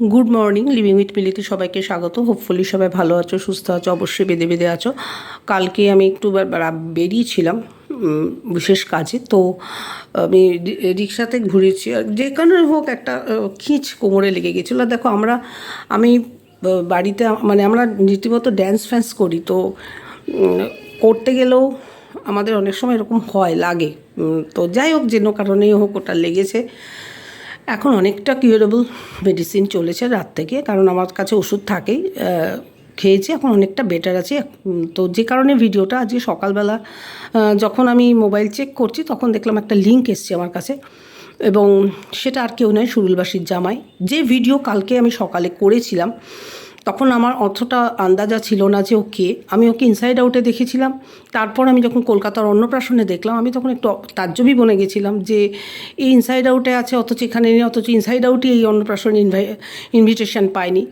Good morning living with মিলিতে সবাইকে স্বাগত। হোপফুলি সবাই ভালো আছো, সুস্থ আছো, অবশ্যই বেঁধে বেঁধে আছো। কালকে আমি একটু বেরিয়েছিলাম বিশেষ কাজে। তো, আমি রিক্সাতে ঘুরেছি। আর যে কারণে হোক একটা খিঁচ কোমরে লেগে গেছিল। দেখো, আমরা আমি বাড়িতে মানে আমরা রীতিমতো ড্যান্স ফ্যান্স করি। তো করতে গেলেও আমাদের অনেক সময় এরকম হয়, লাগে। তো যাই হোক যেন কারণেই হোক, ওটা লেগেছে। এখন অনেকটা কিউরেবল মেডিসিন চলেছে রাত থেকে, কারণ আমার কাছে ওষুধ থাকেই খেয়েছি, এখন অনেকটা বেটার আছে। তো যে কারণে ভিডিওটা আজকে সকালবেলা যখন আমি মোবাইল চেক করছি, তখন দেখলাম একটা লিঙ্ক এসছে আমার কাছে, এবং সেটা আর কেউ নয় সুরুলবাসীর জামাই। যে ভিডিও কালকে আমি সকালে করেছিলাম তখন আমার অতটা আন্দাজা ছিল না যে ওকে, আমি ওকে ইনসাইড আউটে দেখেছিলাম। তারপর আমি যখন কলকাতার অন্নপ্রাশনে দেখলাম, আমি তখন একটু তাজ্জবই বনে গেছিলাম যে এই ইনসাইড আউটে আছে, অথচ এখানে নেই, অথচ ইনসাইড আউটই এই অন্নপ্রাশন ইনভাই ইনভিটেশন পায়নি।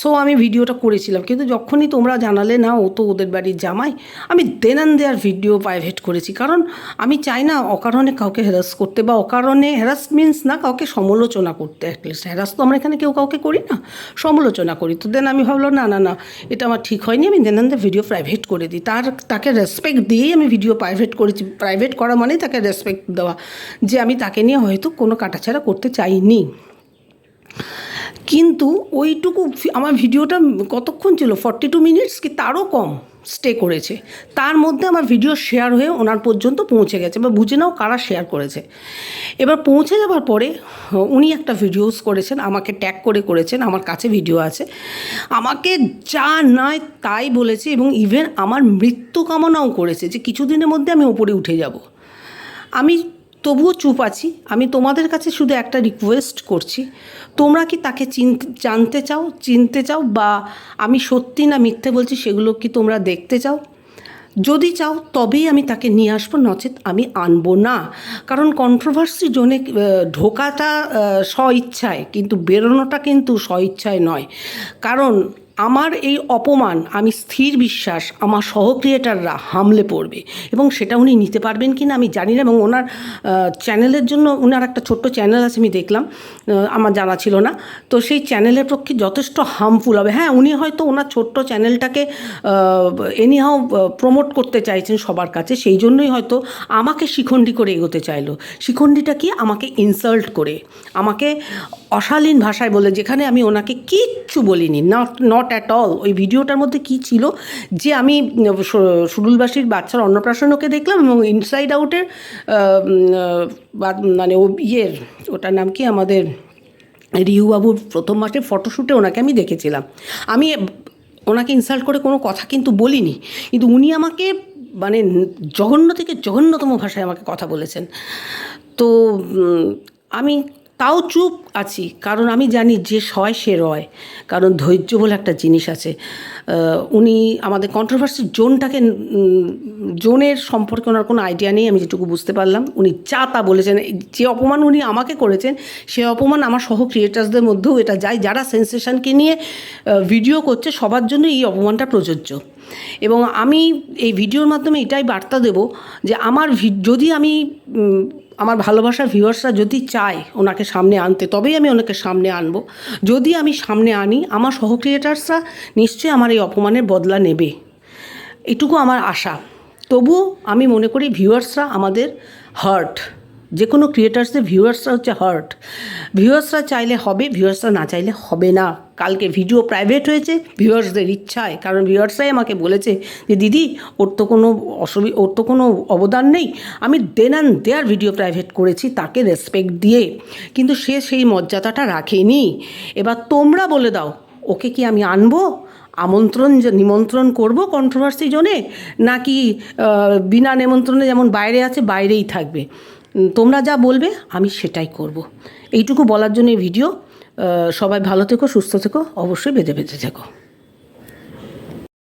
সো আমি ভিডিওটা করেছিলাম। কিন্তু যখনই তোমরা জানালে, না, ও তো ওদের বাড়ির জামাই, আমি দেনান দেয়ার ভিডিও প্রাইভেট করেছি। কারণ আমি চাই না অকারণে কাউকে হ্যারাস করতে বা অকারণে হ্যারাস মিন্স না কাউকে সমালোচনা করতে। অ্যাটলিস্ট হ্যারাস তো আমরা এখানে কেউ কাউকে করি না, সমালোচনা করি। তো দেন আমি ভাবলাম, না না না, এটা আমার ঠিক হয়নি। আমি দেনান দে ভিডিও প্রাইভেট করে দিই। তার, তাকে রেসপেক্ট দিয়েই আমি ভিডিও প্রাইভেট করেছি। প্রাইভেট করা মানেই তাকে রেসপেক্ট দেওয়া যে আমি তাকে নিয়ে হয়তো কোনো কাটাছাড়া করতে চাইনি। কিন্তু ওইটুকু আমার ভিডিওটা কতক্ষণ ছিল? ফর্টি টু মিনিটস কি তারও কম স্টে করেছে। তার মধ্যে আমার ভিডিও শেয়ার হয়ে ওনার পর্যন্ত পৌঁছে গেছে বা বুঝে নাও কারা শেয়ার করেছে। এবার পৌঁছে যাওয়ার পরে, উনি একটা ভিডিওস করেছেন, আমাকে ট্যাগ করে করেছেন, আমার কাছে ভিডিও আছে। আমাকে যা নয় তাই বলেছে এবং ইভেন আমার মৃত্যু কামনাও করেছে যে কিছুদিনের মধ্যে আমি ওপরে উঠে যাব। আমি তবুও চুপ আছি। আমি তোমাদের কাছে শুধু একটা রিকোয়েস্ট করছি। তোমরা কি তাকে জানতে চাও চিনতে চাও বা আমি সত্যি না মিথ্যে বলছি সেগুলো কি তোমরা দেখতে চাও? যদি চাও তবেই আমি তাকে নিয়ে আসব নচেত আমি আনব না। কারণ কন্ট্রোভার্সি জোনে ঢোকাটা আহ, স্ব ইচ্ছায় কিন্তু বেরোনোটা কিন্তু স্ব ইচ্ছায় নয়। কারণ আমার এই অপমান, আমি স্থির বিশ্বাস আমার সহ ক্রিয়েটাররা হামলে পড়বে এবং সেটা উনি নিতে পারবেন কি না আমি জানি না এবং ওনার চ্যানেলের জন্য ওনার একটা ছোট্ট চ্যানেল আছে আমি দেখলাম আমার জানা ছিল না। তো সেই চ্যানেলের পক্ষে যথেষ্ট হার্মফুল হবে। হ্যাঁ উনি হয়তো ওনার ছোট্ট চ্যানেলটাকে এনিহাও প্রমোট করতে চাইছেন সবার কাছে, সেই জন্যই হয়তো আমাকে শিখণ্ডি করে এগোতে চাইলো। শিখণ্ডিটা কি? আমাকে ইনসাল্ট করে। আমাকে অশালীন ভাষায় বলে যেখানে আমি ওনাকে কিচ্ছু বলিনি নট নট অ্যাট অল ওই ভিডিওটার মধ্যে কি ছিল? যে আমি উম, সু- সুরুলবাসীর বাচ্চার অন্নপ্রাশনকে দেখলাম এবং ইনসাইড আউটের মানে ও ইয়ের ওটার নাম কি? আমাদের রিহুবাবুর প্রথম মাসে ফটোশ্যুটে ওনাকে আমি দেখেছিলাম। আমি ওনাকে ইনসাল্ট করে কোনো কথা কিন্তু বলিনি কিন্তু উনি আমাকে মানে জঘন্য থেকে জঘন্যতম ভাষায় আমাকে কথা বলেছেন। তো আমি তাও চুপ আছি। কারণ আমি জানি যে সয়, সে রয়। কারণ ধৈর্য বলে একটা জিনিস আছে। উনি আমাদের কন্ট্রোভার্সির জোনটাকে জোনের সম্পর্কে ওনার কোনো আইডিয়া নেই, আমি যেটুকু বুঝতে পারলাম। উনি যা তা বলেছেন যে অপমান উনি আমাকে করেছেন, সে অপমান আমার সহ ক্রিয়েটার্সদের মধ্যেও এটা যায়। যারা সেন্সেশনকে নিয়ে ভিডিও করছে, সবার জন্য এই অপমানটা প্রযোজ্য। এবং আমি এই ভিডিওর মাধ্যমে এটাই বার্তা দেব যে, আমার যদি আমি আমার ভালোবাসার ভিউয়ার্সরা যদি চায় ওনাকে সামনে আনতে, তবেই আমি ওনাকে সামনে আনব। যদি আমি সামনে আনি, আমার সহ ক্রিয়েটার্সরা নিশ্চয়ই আমার এই অপমানের বদলা নেবে। এটুকু আমার আশা। তবুও আমি মনে করি ভিউয়ার্সরা আমাদের হার্ট যে কোনো ক্রিয়েটার্সদের ভিউয়ার্সরা হচ্ছে হার্ট ভিউয়ার্সরা চাইলে হবে ভিউয়ার্সরা না চাইলে হবে না। কালকে ভিডিও প্রাইভেট হয়েছে ভিউয়ার্সদের ইচ্ছায়। কারণ ভিউয়ার্সরাই আমাকে বলেছে যে, দিদি, ওর তো কোনো অসুবিধা ওর তো কোনো অবদান নেই। আমি দেনান দেয়ার ভিডিও প্রাইভেট করেছি, তাকে রেসপেক্ট দিয়ে। কিন্তু সে সেই মর্যাদাটা রাখেনি। এবার তোমরা বলে দাও, ওকে কি আমি আনব? আমন্ত্রণ নিমন্ত্রণ করব কন্ট্রোভার্সি জোনে? নাকি বিনা নিমন্ত্রণে যেমন বাইরে আছে, বাইরেই থাকবে? তোমরা যা বলবে, আমি সেটাই করব। এইটুকু বলার জন্য ভিডিও সবাই ভালো থেকো, সুস্থ থেকো, অবশ্যই বেঁধে বেঁধে থেকো।